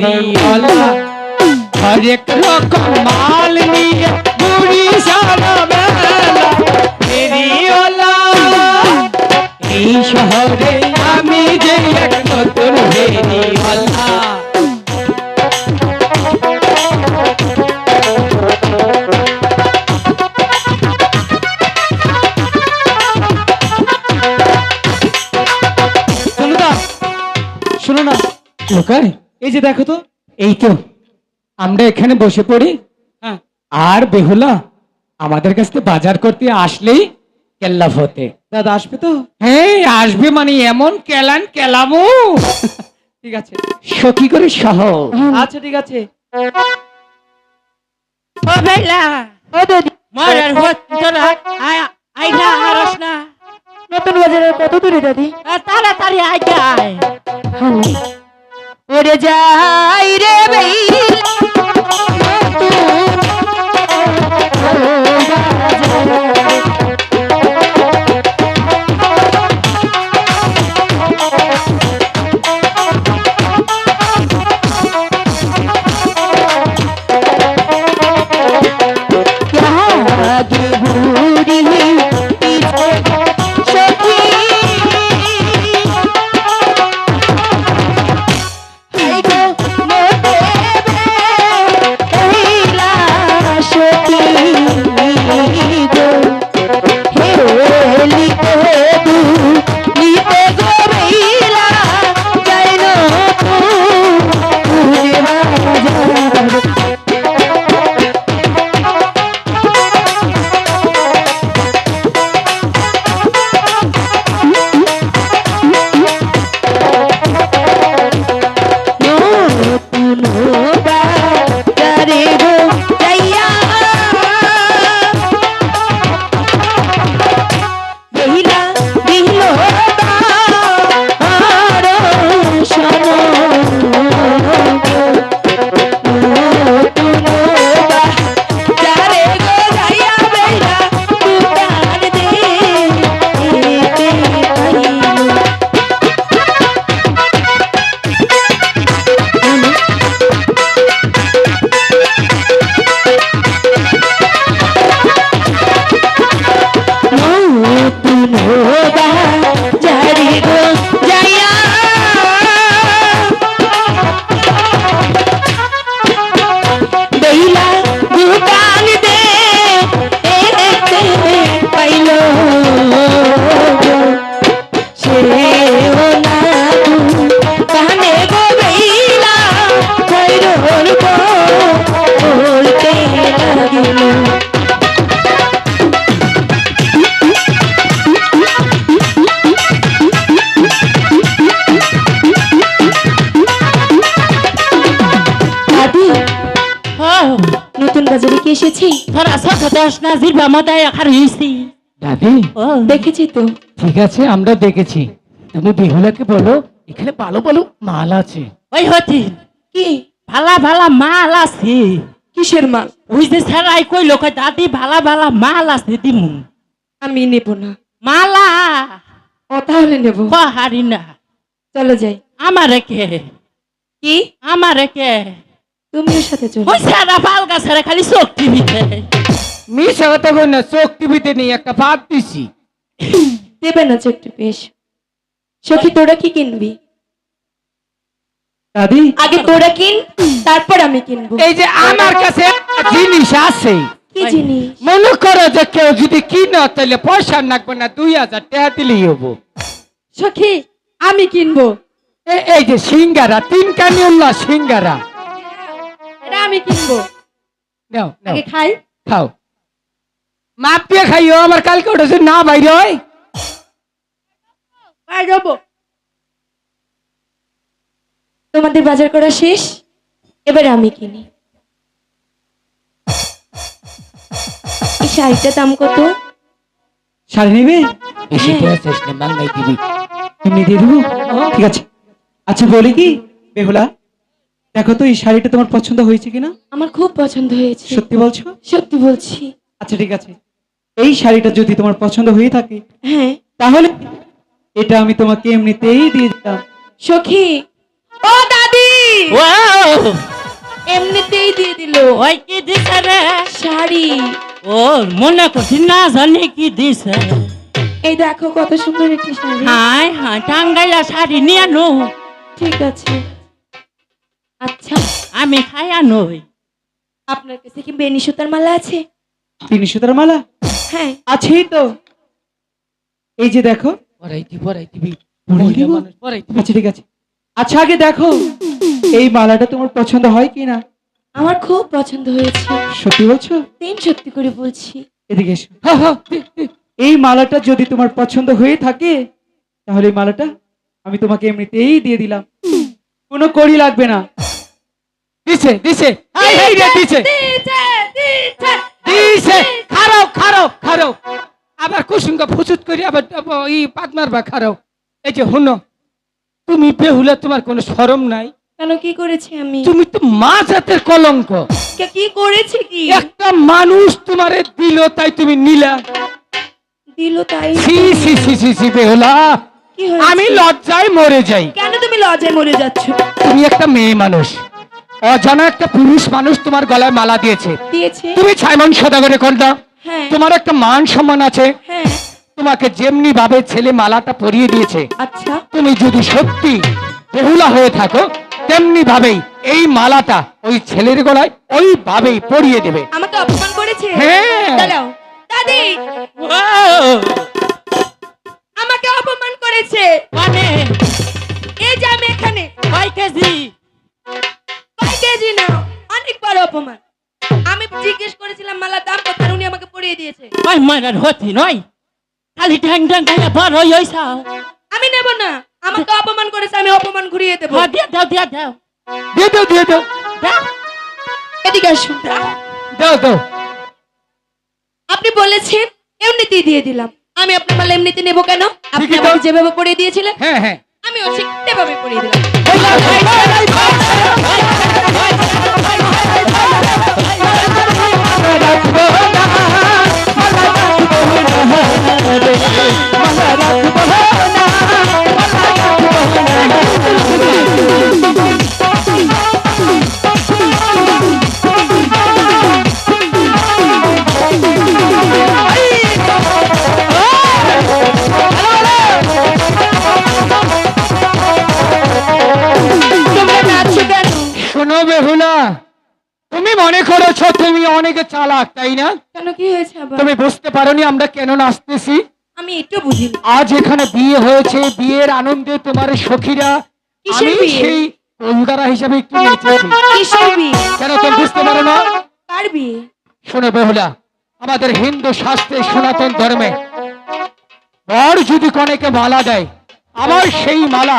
ফেরিওয়ালা হরেক রকম মাল নিয়ে বুড়ি সারা বেলা ফেরিওয়ালা এই শহরে আমি যে এক যে দেখো তো এই তো আমরা এখানে বসে পড়ি হ্যাঁ আর বেহুলা আমাদের কাছ থেকে বাজার করতে আসলেই কেল্লাফ হতে দাদা আসবে তো? হ্যাঁ আসবে মানে এমন কেলান কেলামু। ঠিক আছে। সখী করে সহ আচ্ছা ঠিক আছে। ও বেলা ও দিদি মরার হত আইলা আরস না। নতুন বাজারের কত দূরে দাদি? তাড়াতাড়ি আয়। আয় ওরে যাই রে বেই। এসেছি। তোরা সত দশ না জিরবা মদায় আখার হইছি। দাদি দেখেছি তো। ঠিক আছে আমরা দেখেছি। তুমি বেহুলাকে বলো এখানে ভালো ভালো মাল আছে। ওই হতি। কি? ভালা ভালা মাল আছে। কিসের মাল? ওই যে সারাই কই লোক দাদি ভালা ভালা মাল আছে দিমু। আমি নেব না। মালা? ও তাহলে নেব। পাহাড়ি না। চলো যাই। আমারে কে? কি? আমারে কে? তুমিও সাথে চলো। ওই সারা পাল গাছের খালি চোখ টিভিতে মিশা কথা কই না চোখ টিভিতে নেই একটা ভাত দিছি। দেবে না সখী তোরা কি কিনবি? দাদি? আগে তোরা কিন তারপর আমি কিনবো। এই যে আমার কাছে একটা জিনিস আছে। কি জিনিস? মনে করো যে কেউ যদি কিনো তাহলে পয়সা লাগবে না দুই হাজার টাকা দিলেই হব। সখী আমি কিনবো। এ- এই যে সিঙ্গারা তিন কানি উল্লাহ সিঙ্গারা। আমি কিনবো। নাও নাও। আগে খাই। খাও। মাপ দিয়ে খাইও আমার কালকে উঠেছে না বাইরে হয়। তোমাদের বাজার করা শেষ? এবার আমি কিনি। এই শাড়িটার দাম কত? শাড়ি নিবে? বেশি হ্যাঁ। চেষ্টা মাল দিবি। এমনি দিয়ে দেবো? ঠিক আছে। আচ্ছা বলি কি? বেহুলা দেখো তো এই শাড়িটা তোমার পছন্দ হয়েছে কিনা? আমার খুব পছন্দ হয়েছে। সত্যি বলছো? সত্যি বলছি। আচ্ছা ঠিক আছে। এই শাড়িটা যদি তোমার পছন্দ হয়ে থাকে হ্যাঁ। তাহলে এটা আমি তোমাকে এমনিতেই দিয়ে দিতাম। সখী ও দাদি! ও এমনিতেই দিয়ে দিল। ওই কি দিছে রে? শাড়ি। ও মনে করছি না জানি কি দিছে। এই দেখো কত সুন্দর একটি শাড়ি। হাই হাই টাঙ্গাইলা শাড়ি নিয়ে নো ঠিক আছে। আচ্ছা আমি খাইয়া নই। আপনার কাছে কি বেনি সুতার মালা আছে? তিনি সুতার মালা? হ্যাঁ। আছেই তো। এই যে দেখো। পরাইতি পরাইতি বি পরাইতি। আচ্ছা ঠিক আছে। আচ্ছা আগে দেখো এই মালাটা তোমার পছন্দ হয় কি না আমার খুব পছন্দ হয়েছে। সত্যি বলছো? তিন সত্যি করে বলছি। এদিকে এসো। এই মালাটা যদি তোমার পছন্দ হয়ে থাকে তাহলে এই মালাটা আমি তোমাকে এমনিতেই দিয়ে দিলাম। কোনো কড়ি লাগবে না। দিছে দিছে। এই, এই রে, দিছে। দিছে, খারাও খারাও খারাও আবার কুসুঙ্গ ফুচুত করি আবার ই পাত মারবা খারাও এই যে হুনো তুমি বেহুলা তোমার কোনো শরম নাই। কেন কি করেছি আমি? তুমি তো মা জাতের কলঙ্ক। কে- করেছি কি? একটা মানুষ তোমারে দিল তাই তুমি নিলা। দিল তাই? সি সি সি সি সি বেহুলা? আমি লজ্জায় মরে যাই। কেন তুমি লজ্জায় মরে যাচ্ছ? তুমি একটা মেয়ে মানুষ। অজানা একটা পুরুষ মানুষ তোমার গলায় মালা দিয়েছে। দিয়েছে। তুমি ছাইমন সদাগরে কন্যা। হ্যাঁ। তোমার একটা মান সম্মান আছে। হ্যাঁ। তোমাকে যেমনি ভাবে ছেলে মালাটা পরিয়ে দিয়েছে আচ্ছা। তুমি যদি সত্যি বেহুলা হয়ে থাকো তেমনি ভাবেই এই মালাটা ওই ছেলের গলায় ওই ভাবেই পরিয়ে দেবে। আমাকে অপমান করেছে? হ্যাঁ। দাঁড়াও। দাদি! আমাকে অপমান করেছে। মানে? এই যে আমি এখানে। কেজি? কেজি না অনেক বড় অপমান আমি জিজ্ঞেস করেছিলাম মালার দাম কত আর উনি আমাকে পরিয়ে দিয়েছে মারার হতি নয় খালি ঢ্যাং ঢ্যাং খাইয়া বড় হইছা আমি নেব না আমাকে অপমান করেছে আমি অপমান ঘুরিয়ে দেবো দিয়া দাও দিয়া দাও দিয়ে দাও দিয়ে দাও দাও এদিকে আসুন দাও দাও আপনি বলেছেন এমনিতেই দিয়ে দিলাম আমি আপনার মালা এমনিতে নেব কেন আপনি আমাকে যেভাবে পরিয়ে দিয়েছিলেন হ্যাঁ হ্যাঁ আমিও ঠিক সেভাবে পরিয়ে দিলাম তোমরা মনে করেছ তুমি অনেক চালাক তাই না? কেন কি হয়েছে আবার? তুমি বুঝতে পারোনি আমরা কেন নাচতেছি? আমি একটু বুঝিনি। আজ এখানে বিয়ে হয়েছে বিয়ের আনন্দে তোমার সখীরা আমি সেই কলকারা হিসাবে একটু নেচেছি। কেন তুমি বুঝতে পারো না? কার বিয়ে? শোনো বেহুলা আমাদের হিন্দু শাস্ত্রে সনাতন ধর্মে বর যদি কনেকে মালা দেয় আমার সেই মালা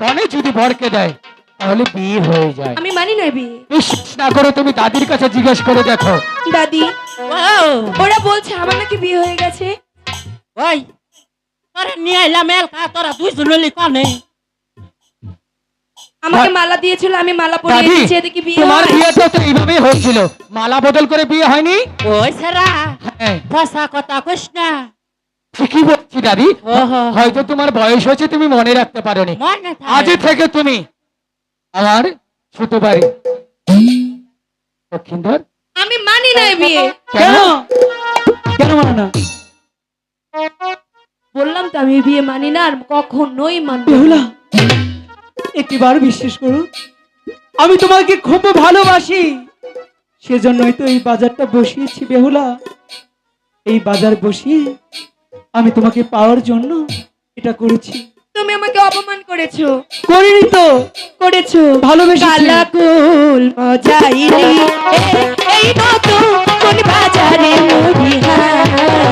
কনে যদি বরকে দেয় তাহলে বিয়ে হয়ে যায়। আমি মানি না বিয়ে। বিশ্বাস না করে তুমি দাদির কাছে জিজ্ঞেস করে দেখো। দাদি ও ওরা বলছে আমার নাকি বিয়ে হয়ে গেছে। ওই তোরা নিয়ে আইলাম এলকা তোরা দুইজন হলি কানে। আমাকে মালা দিয়েছিল আমি মালা পরিয়ে দাদি দিয়েছি এদিকে বিয়ে তোমার হয়। বিয়েটা তো এইভাবেই হচ্ছিল মালা বদল করে বিয়ে হয়নি? ওই সেরা হ্যাঁ। ভাষা কথা কইস না। ঠিকই বলছি দাদি। হয়তো তোমার বয়স হয়েছে তুমি মনে রাখতে পারোনি। মনে আজ থেকে তুমি আমার ছোট বাড়ি দক্ষিণধর আমি মানি না বিয়ে। কেন? কেন? মানে না? বললাম তো আমি বিয়ে মানি না আর কখনোই মানবো। বেহুলা একটিবার বিশ্বাস করো আমি তোমাকে খুব ভালোবাসি। সেজন্যই তো এই বাজারটা বসিয়েছি বেহুলা। এই বাজার বসিয়ে আমি তোমাকে পাওয়ার জন্য এটা করেছি। তুমি আমাকে অপমান করেছ। করিনি তো। করেছ। ভালোবেসেছি। কালাকুল মজাইলি। এ- এই নতুন কোন বাজারে মুড়ি হাই।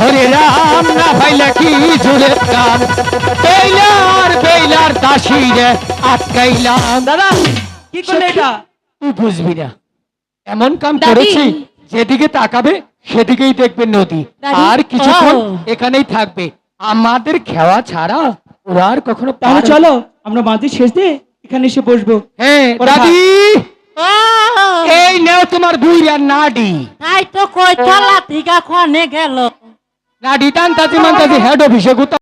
হরে রাম না ভাইলা কি জুড়ে রাম বেইলার বেইলার দাসী রে আটকাইলাম। দাদা কি করলে এটা? তুই বুঝবি না। এমন কাম করেছি যেদিকে তাকাবে সেদিকেই দেখবে নদী। আর কিছুক্ষণ এখানেই থাকবে। আমাদের খেওয়া ছাড়া ওরা আর কখনো চলো আমরা মাঝে শেষ দিয়ে এখানে এসে বসবো। হ্যাঁ দাদি! এই নেও তোমার বুই আর নাডি। তাই তো কই থালা থেকে খনে গেল। নাডি টান তাজি মান তাজি হেড অফিসে গুতা